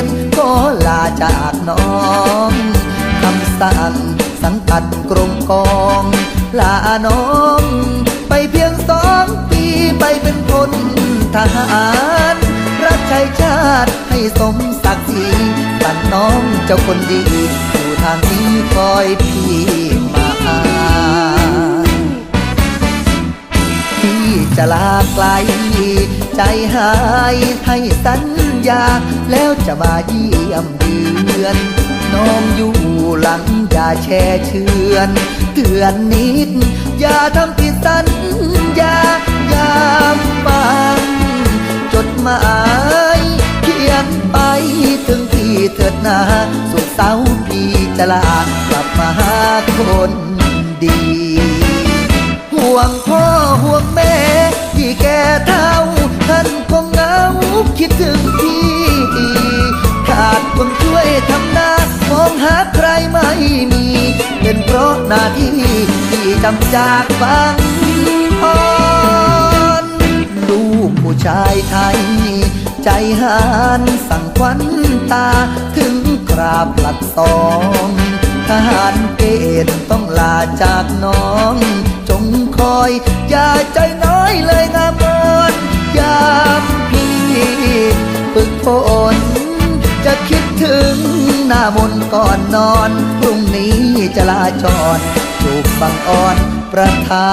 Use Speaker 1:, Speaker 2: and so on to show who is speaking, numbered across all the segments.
Speaker 1: หารเกณฑ์ขอลาจากน้องคำสั่งสังกัดกรมกอง ลาน้อง ไปเพียงสองปีไปเป็นพลทหารรับใช้ชาติให้สมศักดิ์ศรีตันน้องเจ้าคนดีอยู่ทางนี้คอยพี่มาหาที่จะลาไกล ใจหายให้สัญา แล้วจะมาเยี่ยมเยือน น้องอยู่หลังอย่าแช่เชือนเตือนนิด อย่าทำผิดสัญญายามฟังจดหมายเขียนไปถึงพี่เถิดนาสุขเสาร์พี่จะลากลับมาหาคนดี ห่วงพ่อห่วงแม่ องหาใครไม่มี เป็นเพราะหน้าที่ที่จำจากฟังอ่อนลูกผู้ชายไทย ใจหานสั่งควันตา ถึงกราบหลักสองทหารเกณฑ์ต้องลาจากน้อง จงคอย อย่าใจน้อยเลยงามอนยามพี่ฝึกฝน ถึงหน้ามนก่อนนอนพรุ่งนี้จะลาจอดจูบบังอ่อนประทา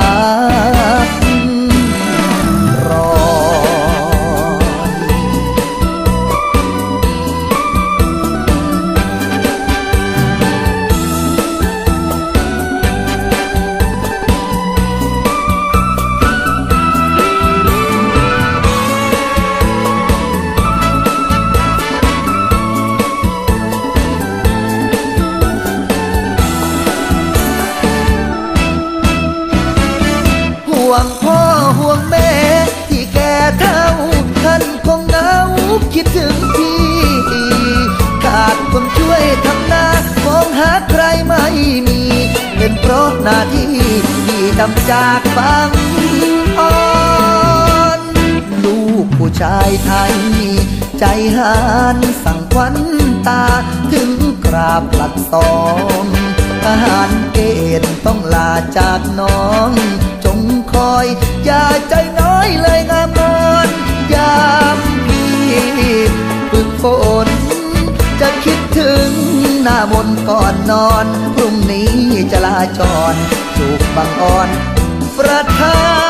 Speaker 1: ห่วงพ่อห่วงแม่ ที่แก่เท่าท่านคงเหงาคิดถึงพี่ ขาดคนช่วยทำนามองหาใครไม่มีเป็นเพราะหน้าที่ที่จำจากฟังอ่อนลูกผู้ชายไทย ใจหานสั่งควันตา ถึงกราบหลักสองทหารเกณฑ์ต้องลาจากน้อง หน้ามนก่อนนอน พรุ่งนี้จะลาจรจูบบังอ่อนประทา